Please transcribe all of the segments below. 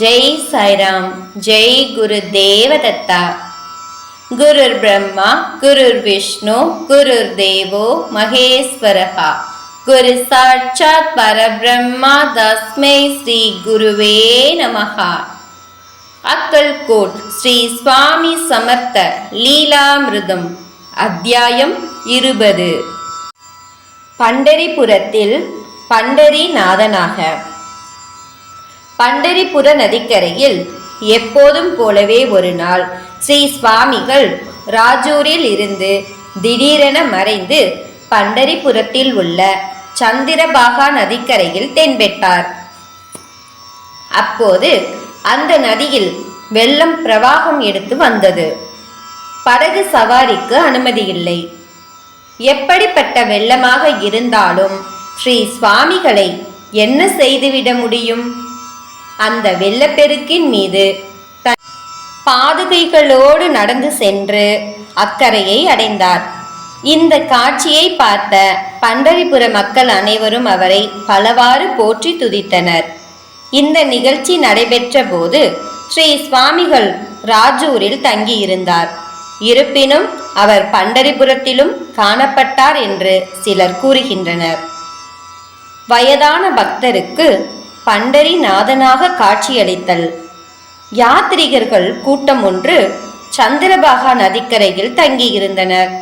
ஜெய் சாய்ராம் ஜெய் குரு தேவதத்தா. குருர் பிரம்மா குருர் விஷ்ணு குருர் தேவோ மகேஸ்வரகா குரு சாட்சாத் பரபிரம்மா தஸ்மை ஸ்ரீ குருவே நமகா அக்கல்கோட் ஸ்ரீ சுவாமி சமர்த்த லீலாமிருதம் அத்தியாயம் இருபது. பண்டரிபுரத்தில் பண்டரிநாதனாக பண்டரிபுர நதிக்கரையில் எப்போதும் போலவே ஒரு நாள் ஸ்ரீ சுவாமிகள் ராஜூரில் இருந்து திடீரென மறைந்து பண்டரிபுரத்தில் உள்ள சந்திரபாகா நதிக்கரையில் தென்பெற்றார் அப்போது அந்த நதியில் வெள்ளம் பிரவாகம் எடுத்து வந்தது. படகு சவாரிக்கு அனுமதி இல்லை எப்படிப்பட்ட வெள்ளமாக இருந்தாலும் ஸ்ரீ சுவாமிகளை என்ன செய்துவிட முடியும்? அந்த வெள்ளப்பெருக்கின் மீது பாதுகைகளோடு நடந்து சென்று அக்கறையை அடைந்தார். இந்த காட்சியை பார்த்த பண்டரிபுர மக்கள் அனைவரும் அவரை பலவாறு போற்றி துதித்தனர். இந்த நிகழ்ச்சி நடைபெற்ற போது ஸ்ரீ சுவாமிகள் ராஜூரில் தங்கியிருந்தார். இருப்பினும் அவர் பண்டரிபுரத்திலும் காணப்பட்டார் என்று சிலர் கூறுகின்றனர். வயதான பக்தருக்கு பண்டரிநாதனாக காட்சியளித்தல். யாத்ரிகர்கள் கூட்டம் ஒன்று சந்திரபாகா நதிக்கரையில் தங்கியிருந்தனர்.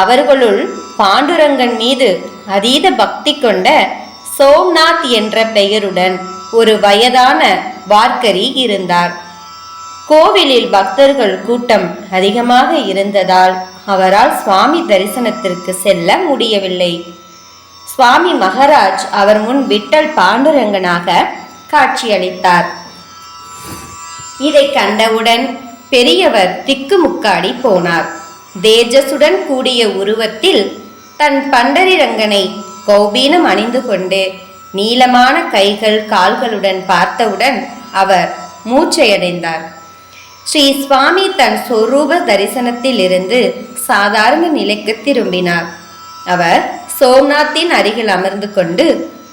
அவர்களுள் பாண்டுரங்கன் மீது அதீத பக்தி கொண்ட சோம்நாத் என்ற பெயருடன் ஒரு வயதான வார்க்கரி இருந்தார். கோவிலில் பக்தர்கள் கூட்டம் அதிகமாக இருந்ததால் அவரால் சுவாமி தரிசனத்திற்கு செல்ல முடியவில்லை. சுவாமி மகராஜ் அவர் முன் விட்டல் பாண்டுரங்கனாக காட்சியளித்தார். இதை கண்டவுடன் பெரியவர் திக்குமுக்காடி போனார். தேஜசுடன் கூடிய உருவத்தில் தன் பண்டரிரங்கனை கௌபீனம் அணிந்து கொண்டு நீளமான கைகள் கால்களுடன் பார்த்தவுடன் அவர் மூச்சையடைந்தார். ஸ்ரீ சுவாமி தன் சொரூப தரிசனத்திலிருந்து சாதாரண நிலைக்கு திரும்பினார். அவர் சோம்நாத்தின் அருகில் அமர்ந்து கொண்டு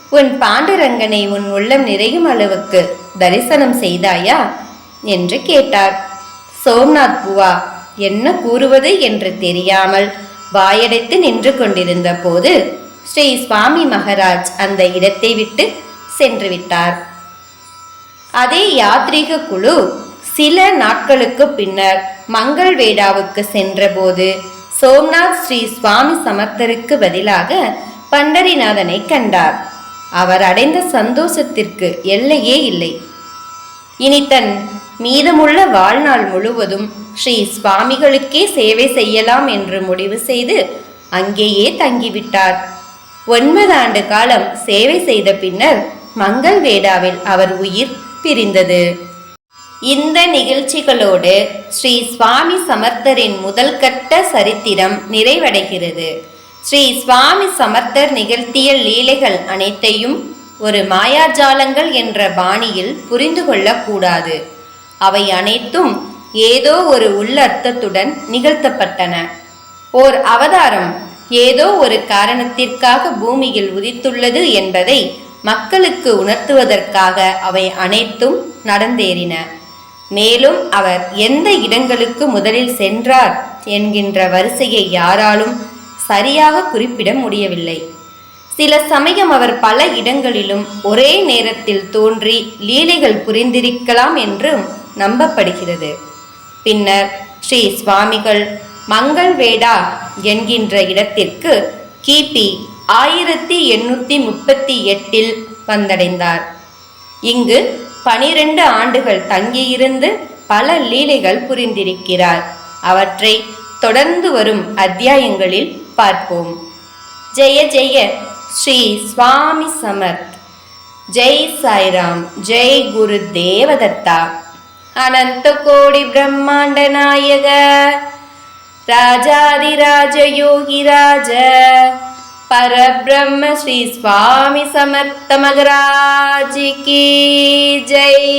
உன் பாண்டுரங்கனை உன் உள்ளம் நிறையும் அளவுக்கு தரிசனம் செய்தாயா? என்று கேட்டார். சோம்நாத் புவா என்ன கூறுவது என்று தெரியாமல் வாயடைத்து நின்று கொண்டிருந்த போது ஸ்ரீ சுவாமி மகராஜ் அந்த இடத்தை விட்டு சென்று விட்டார். அதே யாத்ரீக குழு சில நாட்களுக்கு பின்னர் மங்கள் வேடாவுக்கு சென்றபோது சோம்நாத் ஸ்ரீ சுவாமி சமர்த்தருக்கு பதிலாக பண்டரிநாதனை கண்டார். அவர் அடைந்த சந்தோஷத்திற்கு எல்லையே இல்லை. இனி தன் மீதமுள்ள வாழ்நாள் முழுவதும் ஸ்ரீ சுவாமிகளுக்கே சேவை செய்யலாம் என்று முடிவு செய்து அங்கேயே தங்கிவிட்டார். ஒன்பது ஆண்டு காலம் சேவை செய்த பின்னர் மங்கள் வேடாவில் அவர் உயிர் பிரிந்தது. இந்த நிகழ்ச்சிகளோடு ஸ்ரீ சுவாமி சமர்த்தரின் முதல் கட்ட சரித்திரம் நிறைவடைகிறது. ஸ்ரீ சுவாமி சமர்த்தர் நிகழ்த்திய லீலைகள் அனைத்தையும் ஒரு மாயாஜாலங்கள் என்ற பாணியில் புரிந்து கொள்ளக்கூடாது. அவை அனைத்தும் ஏதோ ஒரு உள்ளர்த்தத்துடன் நிகழ்த்தப்பட்டன. ஓர் அவதாரம் ஏதோ ஒரு காரணத்திற்காக பூமியில் உதித்துள்ளது என்பதை மக்களுக்கு உணர்த்துவதற்காக அவை அனைத்தும் நடந்தேறின. மேலும் அவர் எந்த இடங்களுக்கு முதலில் சென்றார் என்கின்ற வரிசையை யாராலும் சரியாக குறிப்பிட முடியவில்லை. சில சமயம் அவர் பல இடங்களிலும் ஒரே நேரத்தில் தோன்றி லீலைகள் புரிந்திருக்கலாம் என்றும் நம்பப்படுகிறது. பின்னர் ஸ்ரீ சுவாமிகள் மங்கள்வேடா என்கின்ற இடத்திற்கு கிபி ஆயிரத்தி எண்ணூற்றி முப்பத்தி எட்டில் வந்தடைந்தார். இங்கு பனிரெண்டு ஆண்டுகள் தங்கியிருந்து பல லீலைகள் புரிந்திருக்கிறார். அவற்றை தொடர்ந்து வரும் அத்தியாயங்களில் பார்ப்போம். ஜெய ஜெய ஸ்ரீ சுவாமி சமர்த். ஜெய் சாய்ராம் ஜெய் குரு தேவதத்தா. அனந்த கோடி பிரம்மாண்ட நாயக. ராஜாதிராஜ யோகிராஜ பரபிரம்ம ஸ்ரீ சுவாமி சமர்த்த மகராஜ் கி ஜெய்